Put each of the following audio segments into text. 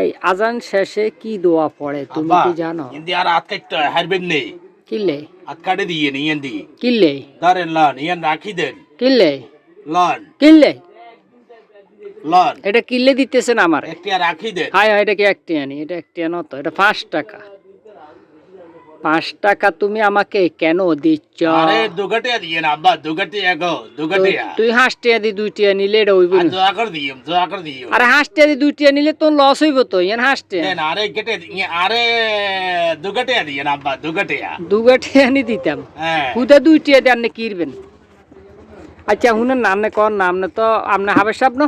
এই আজান শেষে কি দোয়া পড়ে তুমি কি জানো? ইন্দি আর হাত কাটতে হারবেন নেই কিলে? হাত কাটে দিয়ে নি ইন্দি। কিলে? ধরেন লন ইয়ান রাখি দেন। কিলে? লন। কিলে? লন। এটা কিলে দিতেছেন আমার। একটি রাখি দেন। হ্যাঁ এটা কি একটা আনি? এটা একটা নতো এটা 5 টাকা। পাঁচ টাকা তুমি আমাকে কেন দিচ্ছ? আরে দুগটিয়া দিয়েন আব্বা দুগটিয়া গো দুগটিয়া তুই হাঁসটিয়া দি দুইটিয়া নিলে এটা হইব আর না। দোয়া করে দিও দোয়া করে দিও। আরে হাঁসটিয়া দি দুইটিয়া নিলে তোর লস হইব তো ইয়ান হাঁসটিয়া। দেন আরে গেটে দিয়ে আরে দুগটিয়া দিয়েন আব্বা দুগটিয়া দুগাটিয়া নি দিতাম। হ্যাঁ। হুদা দুইটিয়া দিয়ে আপনি কিরবেন? আচ্ছা হুনের নাম নে কর নাম নে তো আপনি হাবের সাপ না?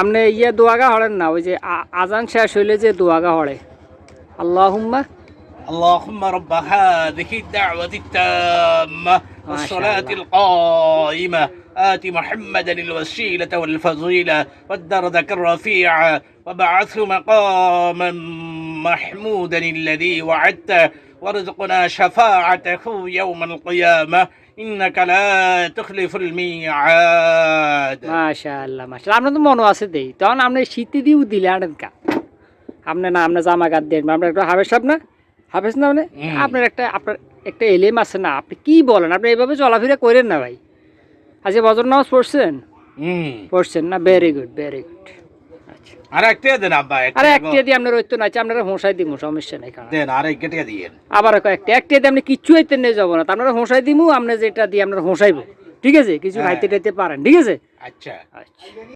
আপনি ইয়ে দোয়াগা হলেন না ওই যে আজান শেষ হইলে যে দোয়াগা হলে। আল্লাহ হুম্মা اللهم رب هذه الدعوة التامة والصلاة القائمة آت محمدا الوسيلة والفضيلة والدرجة الرفيعة وبعثه مقاما محمودا الذي وعدته وارزقنا شفاعته يوم القيامة إنك لا تخلف الميعاد মাশাআল্লাহ মাশাআল্লাহ আপনার তো মনে আছে দেই তখন আপনি শীতে দিয়েও দিলে আনেন কা আপনি না আপনার জামা কাট দেন আপনার একটা হাবের সাপ না হাবেস না মানে? আপনার একটা আপনার একটা এলেম আছে না? আপনি কি বলেন? আপনি এইভাবে চলাফেরা করেন না ভাই। আজকে বজর নামাজ পড়ছেন? পড়ছেন না? ভেরি গুড ভেরি গুড আচ্ছা। আর একটা দেন আব্বা আরে একটা একটা দিয়ে আপনার আপনারা হোঁসাই দিব সমস্যা নেই কারণ। দেন আর একটা দিয়েন। আবার একটা একটা দিয়ে আপনি কিচ্ছু হইতে নিয়ে যাব না। আপনারা হোঁসাই দিমু আপনি যেটা দিয়ে আপনার হোঁসাইবো ঠিক আছে? কিছু হ্যাঁ। খাইতে টাইতে পারেন ঠিক আছে? আচ্ছা। আচ্ছা।